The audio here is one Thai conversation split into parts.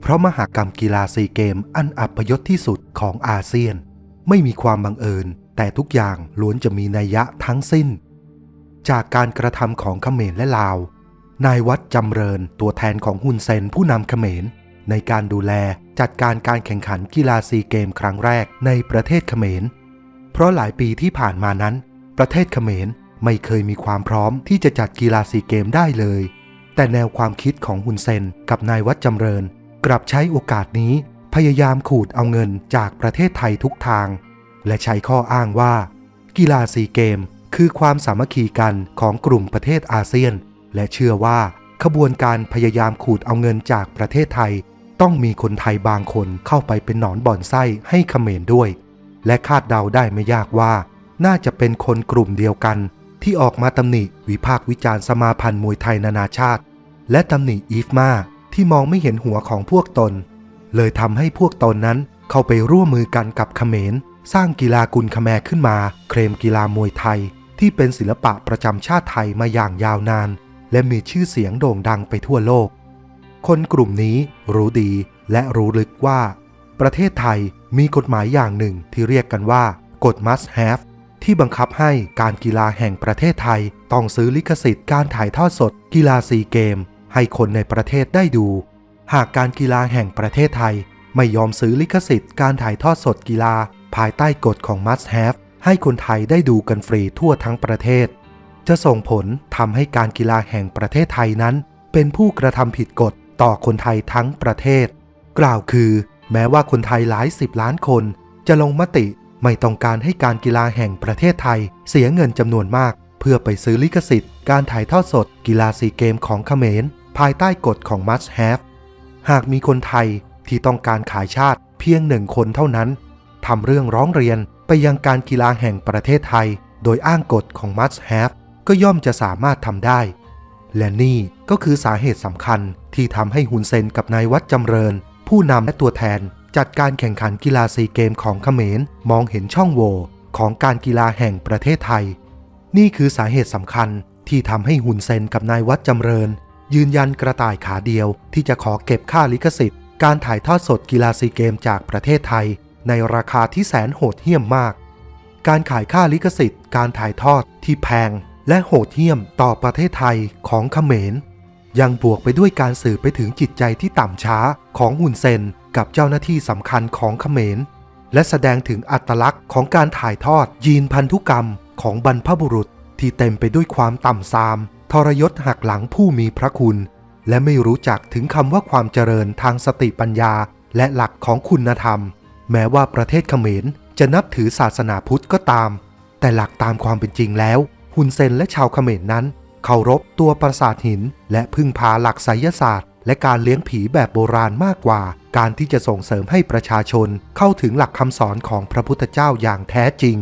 เพราะมหากรรมกีฬาซีเกมอันอัปยศที่สุดของอาเซียน ไม่มีความบังเอิญ แต่ทุกอย่างล้วนจะมีนัยยะทั้งสิ้น จากการกระทำของเขมรและลาว นายวัดจำเริญตัวแทนของฮุนเซนผู้นำเขมร ในการดูแลจัดการการแข่งขันกีฬาซีเกมครั้งแรกในประเทศเขมร เพราะหลายปีที่ผ่านมานั้น ประเทศเขมรไม่เคยมีความพร้อมที่จะจัดกีฬาซีเกมได้เลย แต่แนวความคิดของฮุนเซนกับนายวัดจำเริญ กลับใช้โอกาสนี้พยายามขูดเอาเงินจากประเทศไทยทุกทาง และใช้ข้ออ้างว่า กีฬาซีเกม คือความสามัคคีกันของกลุ่มประเทศอาเซียน และเชื่อว่าขบวนการพยายามขูดเอาเงินจากประเทศไทย ต้องมีคนไทยบางคนเข้าไปเป็นหนอนบ่อนไส้ให้เขมรด้วย และคาดเดาได้ไม่ยากว่า น่าจะเป็นคนกลุ่มเดียวกัน ที่ออกมาตำหนิวิพากษ์วิจารณ์สมาพันธ์มวยไทยนานาชาติ และตำหนิอีฟมา ที่มองไม่เห็นหัวของพวกตน เลยทำให้พวกตนนั้นเข้าไปร่วมมือกันกับเขมร สร้างกีฬากุลคแมขึ้นมา เคลมกีฬามวยไทย ที่เป็นศิลปะประจำชาติไทยมาอย่างยาวนาน และมีชื่อเสียงโด่งดังไปทั่วโลก คนกลุ่มนี้รู้ดีและรู้ลึกว่า ประเทศไทยมีกฎหมายอย่างหนึ่งที่เรียกกันว่ากฎ must have ที่บังคับให้การกีฬาแห่งประเทศไทย ต้องซื้อลิขสิทธิ์การถ่ายทอดสด กีฬาซีเกม ให้คนในประเทศได้ดู หากการกีฬาแห่งประเทศไทย ไม่ยอมซื้อลิขสิทธิ์การถ่ายทอดสดกีฬา ภายใต้กฎของ must have ให้คนไทยได้ดูกันฟรีทั่วทั้งประเทศ จะส่งผลทำให้การกีฬาแห่งประเทศไทยนั้น เป็นผู้กระทำผิดกฎต่อคนไทยทั้งประเทศ กล่าวคือ แม้ว่าคนไทยหลายสิบล้านคน จะลงมติไม่ต้องการให้การกีฬาแห่งประเทศไทย เสียเงินจำนวนมาก เพื่อไปซื้อลิขสิทธิ์ การถ่ายทอดสดกีฬาซีเกมของเขมร ภายใต้กฎของ must have หากมีคนไทยที่ต้องการขายชาติเพียงหนึ่งคนเท่านั้นทำเรื่องร้องเรียนไปยังการกีฬาแห่งประเทศไทย โดยอ้างกฎของ must have ก็ย่อมจะสามารถทำได้ และนี่ก็คือสาเหตุสำคัญที่ทำให้ฮุนเซนกับนายวัดจำเริญ ผู้นำและตัวแทนจัดการแข่งขันกีฬาซีเกมของเขมรมองเห็นช่องโหว่ของการกีฬาแห่งประเทศไทย นี่คือสาเหตุสำคัญที่ทำให้ฮุนเซนกับนายวัดจำเริญ ยืนยันกระต่ายขาเดียวที่จะขอเก็บค่าลิขสิทธิ์ การถ่ายทอดสดกีฬาซีเกมจากประเทศไทย ในราคาที่แสนโหดเหี้ยมมาก การขายค่าลิขสิทธิ์ การถ่ายทอดที่แพง และโหดเหี้ยมต่อประเทศไทยของเขมร ยังบวกไปด้วยการสื่อไปถึงจิตใจที่ต่ำช้าของฮุนเซนกับเจ้าหน้าที่สำคัญของเขมร และแสดงถึงอัตลักษณ์ของการถ่ายทอดยีนพันธุกรรมของบรรพบุรุษที่เต็มไปด้วยความต่ำทราม ทรยศหักหลังผู้มีพระคุณ และไม่รู้จักถึงคำว่าความเจริญทางสติปัญญาและหลักของคุณธรรม แม้ว่าประเทศเขมรจะนับถือศาสนาพุทธก็ตาม แต่หลักตามความเป็นจริงแล้วฮุนเซนและชาวเขมรนั้นเคารพตัวปราสาทหิน และพึ่งพาหลักไสยศาสตร์ และการเลี้ยงผีแบบโบราณมากกว่า การที่จะส่งเสริมให้ประชาชนเข้าถึงหลักคำสอนของพระพุทธเจ้าอย่างแท้จริง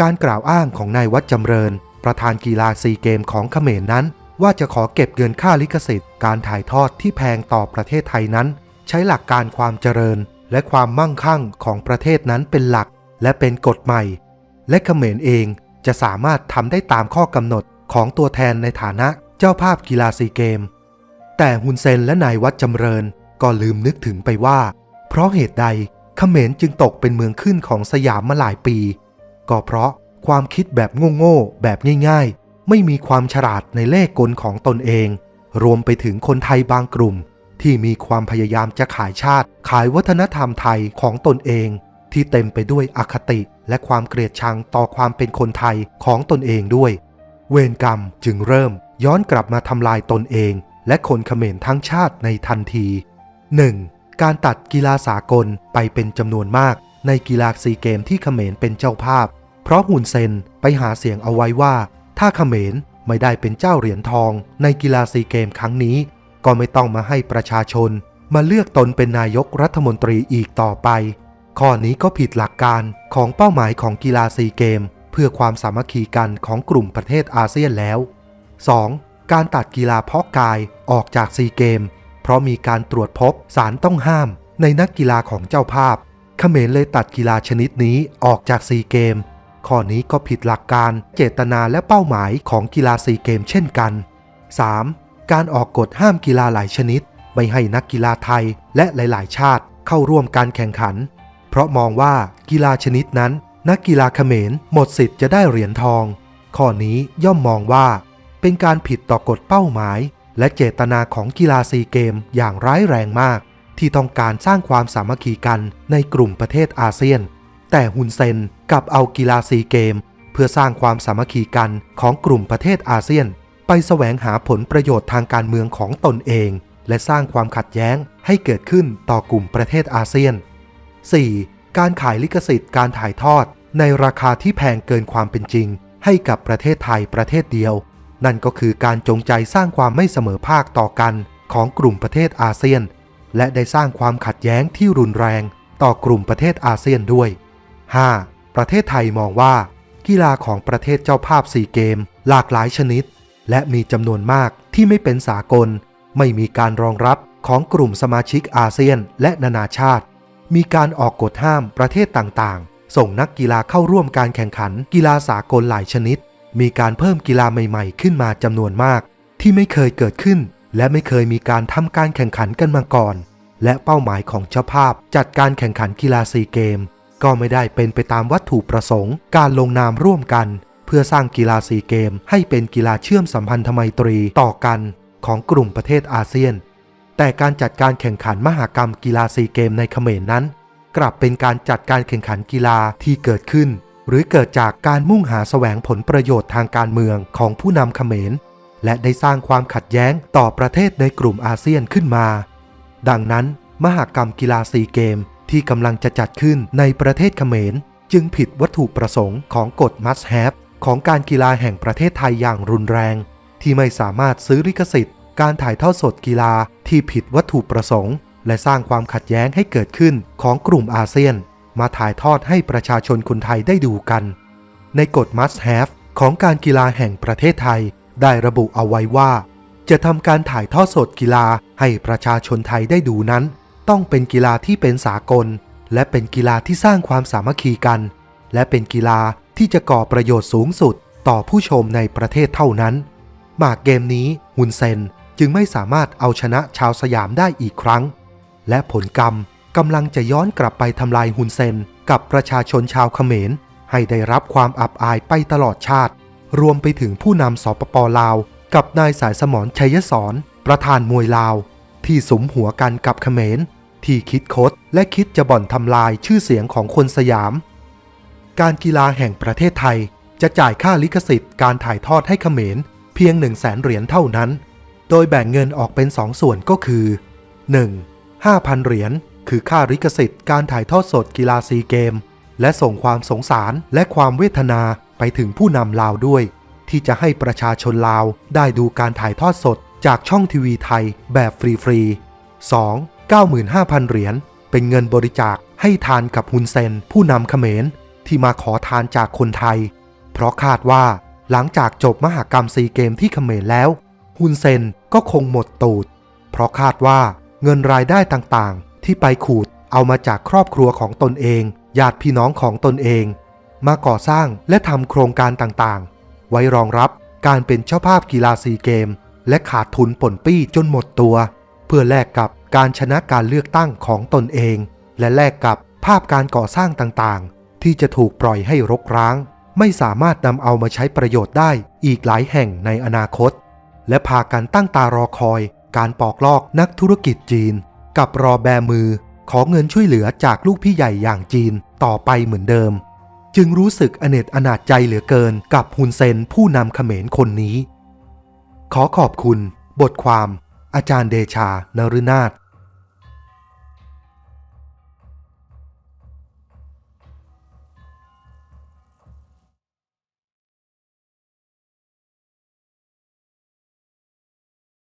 การกล่าวอ้างของนายวัดจำเริญ ประธานกีฬาซีเกมของเขมรนั้น ว่าจะขอเก็บเงินค่าลิขสิทธิ์การถ่ายทอดที่แพงต่อประเทศไทยนั้น ใช้หลักการความเจริญ และความมั่งคั่งของประเทศนั้นเป็นหลัก และเป็นกฎใหม่ และเขมรเองจะสามารถทำได้ตามข้อกำหนดของตัวแทนในฐานะเจ้าภาพกีฬาซีเกม แต่ฮุนเซนและนายวัดจำเริญก็ลืมนึกถึงไปว่า เพราะเหตุใดเขมรจึงตกเป็นเมืองขึ้นของสยามมาหลายปี ก็เพราะ ความคิดแบบโง่ๆแบบง่ายๆ ไม่มีความฉลาดในเลขกลของตนเอง รวมไปถึงคนไทยบางกลุ่ม ที่มีความพยายามจะขายชาติ ขายวัฒนธรรมไทยของตนเอง ที่เต็มไปด้วยอคติและความเกลียดชังต่อความเป็นคนไทยของตนเองด้วย เวรกรรมจึงเริ่มย้อนกลับมาทำลายตนเอง และคนเขมรทั้งชาติในทันที 1. การตัดกีฬาสากลไปเป็นจำนวนมากในกีฬาซีเกมที่เขมรเป็นเจ้าภาพ เพราะฮุนเซนไปหาเสียงเอาไว้ว่า ถ้าเขมรไม่ได้เป็นเจ้าเหรียญทองในกีฬาซีเกมครั้งนี้ ก็ไม่ต้องมาให้ประชาชน มาเลือกตนเป็นนายกรัฐมนตรีอีกต่อไป ข้อนี้ก็ผิดหลักการของเป้าหมายของกีฬาซีเกม เพื่อความสามัคคีกันของกลุ่มประเทศอาเซียนแล้ว 2. การตัดกีฬาเพาะกายออกจากซีเกม เพราะมีการตรวจพบสารต้องห้ามในนักกีฬาของเจ้าภาพเขมรเลยตัดกีฬาชนิดนี้ออกจากซีเกม ข้อนี้ก็ผิดหลักการเจตนาและเป้าหมายของกีฬาซีเกมเช่นกัน 3. การออกกฎห้ามกีฬาหลายชนิด ไม่ให้นักกีฬาไทยและหลาย ๆ ชาติเข้าร่วมการแข่งขัน เพราะมองว่ากีฬาชนิดนั้น นักกีฬาเขมรหมดสิทธิ์จะได้เหรียญทอง ข้อนี้ย่อมมองว่า เป็นการผิดต่อกฎเป้าหมาย และเจตนาของกีฬาซีเกมอย่างร้ายแรงมาก ที่ต้องการสร้างความสามัคคีกันในกลุ่มประเทศอาเซียน แต่ฮุนเซนกลับเอากีฬาซีเกม เพื่อสร้างความสามัคคีกันของกลุ่มประเทศอาเซียน ไปแสวงหาผลประโยชน์ทางการเมืองของตนเอง และสร้างความขัดแย้งให้เกิดขึ้นต่อกลุ่มประเทศอาเซียน 4. การขายลิขสิทธิ์การถ่ายทอด ในราคาที่แพงเกินความเป็นจริง ให้กับประเทศไทยประเทศเดียว นั่นก็คือการจงใจสร้างความไม่เสมอภาคต่อกันของกลุ่มประเทศอาเซียน และได้สร้างความขัดแย้งที่รุนแรงต่อกลุ่มประเทศอาเซียนด้วย 5. ประเทศไทยมองว่า กีฬาของประเทศเจ้าภาพซีเกม หลากหลายชนิด และมีจำนวนมากที่ไม่เป็นสากล ไม่มีการรองรับของกลุ่มสมาชิกอาเซียนและนานาชาติ มีการออกกฎห้ามประเทศต่างๆ ส่งนักกีฬาเข้าร่วมการแข่งขันกีฬาสากลหลายชนิด มีการเพิ่มกีฬาใหม่ๆ ขึ้นมาจำนวนมาก ที่ไม่เคยเกิดขึ้น และไม่เคยมีการทำการแข่งขันกันมาก่อน และเป้าหมายของเจ้าภาพจัดการแข่งขันกีฬาซีเกม ก็ไม่ได้เป็นไปตามวัตถุประสงค์ การลงนามร่วมกัน เพื่อสร้างกีฬาซีเกม ให้เป็นกีฬาเชื่อมสัมพันธไมตรีต่อกันของกลุ่มประเทศอาเซียน แต่การจัดการแข่งขันมหากรรมกีฬาซีเกมในเขมรนั้น กลับเป็นการจัดการแข่งขันกีฬาที่เกิดขึ้น หรือเกิดจากการมุ่งหาแสวงผลประโยชน์ทางการเมืองของผู้นำเขมร และได้สร้างความขัดแย้งต่อประเทศในกลุ่มอาเซียนขึ้นมา ดังนั้น มหากรรมกีฬาซีเกม ที่กำลังจะจัดขึ้นในประเทศเขมร จึงผิดวัตถุประสงค์ของกฎ must have ของการกีฬาแห่งประเทศไทยอย่างรุนแรง ที่ไม่สามารถซื้อลิขสิทธิ์ การถ่ายทอดสดกีฬาที่ผิดวัตถุประสงค์ และสร้างความขัดแย้งให้เกิดขึ้นของกลุ่มอาเซียน มาถ่ายทอดให้ประชาชนคนไทยได้ดูกัน ในกฎ must have ของการกีฬาแห่งประเทศไทย ได้ระบุเอาไว้ว่า จะทำการถ่ายทอดสดกีฬาให้ประชาชนไทยได้ดูนั้น ต้องเป็นกีฬาที่เป็นสากล และเป็นกีฬาที่สร้างความสามัคคีกัน และเป็นกีฬาที่จะก่อประโยชน์สูงสุดต่อผู้ชมในประเทศเท่านั้น หมากเกมนี้ฮุนเซนจึงไม่สามารถเอาชนะชาวสยามได้อีกครั้ง และผลกรรมกำลังจะย้อนกลับไปทำลายฮุนเซนกับประชาชนชาวเขมร ให้ได้รับความอับอายไปตลอดชาติ รวมไปถึงผู้นำสปปลาว กับนายสายสมรชัยสอนประธานมวยลาว ที่สมหัวกันกับเขมร ที่คิดคดและคิดจะบ่อนทำลายชื่อเสียงของคนสยาม การกีฬาแห่งประเทศไทยจะจ่ายค่าลิขสิทธิ์การถ่ายทอดให้เขมรเพียง 1 0 0 0 0แสนเหรียญเท่านั้น โดยแบ่งเงินออกเป็น 2 ส่วนก็คือ 1. 5,000 เหรียญคือค่าลิขสิทธิ์การถ่ายทอดสดกีฬาซีเกม และส่งความสงสารและความเวทนาไปถึงผู้นำลาวด้วย ที่จะให้ประชาชนลาวได้ดูการถ่ายทอดสดจากช่องทีวีไทยแบบฟรีๆ 2. 95,000 เหรียญเป็นเงินบริจาคให้ทานกับฮุนเซนผู้นำเขมรที่มาขอทานจากคนไทย เพราะคาดว่าหลังจากจบมหากรรมซีเกมที่เขมรแล้วฮุนเซนก็คงหมดตูด เพราะคาดว่าเงินรายได้ต่างๆ ที่ไปขูดเอามาจากครอบครัวของตนเอง ญาติพี่น้องของตนเอง มาก่อสร้างและทำโครงการต่างๆ ไว้รองรับการเป็นเจ้าภาพกีฬาซีเกม และขาดทุนป่นปี้จนหมดตัว เพื่อแลกกับ การชนะการเลือกตั้งของตนเอง และแลกกับภาพการก่อสร้างต่างๆ ที่จะถูกปล่อยให้รกร้าง ไม่สามารถนำเอามาใช้ประโยชน์ได้อีกหลายแห่งในอนาคต และพากันตั้งตารอคอย การปอกลอกนักธุรกิจจีน กับรอแบมือขอเงินช่วยเหลือจากลูกพี่ใหญ่อย่างจีนต่อไปเหมือนเดิม จึงรู้สึกอเนจอนาจใจเหลือเกินกับฮุนเซนผู้นำเขมรคนนี้ ขอขอบคุณ บทความ อาจารย์เดชานฤนาถ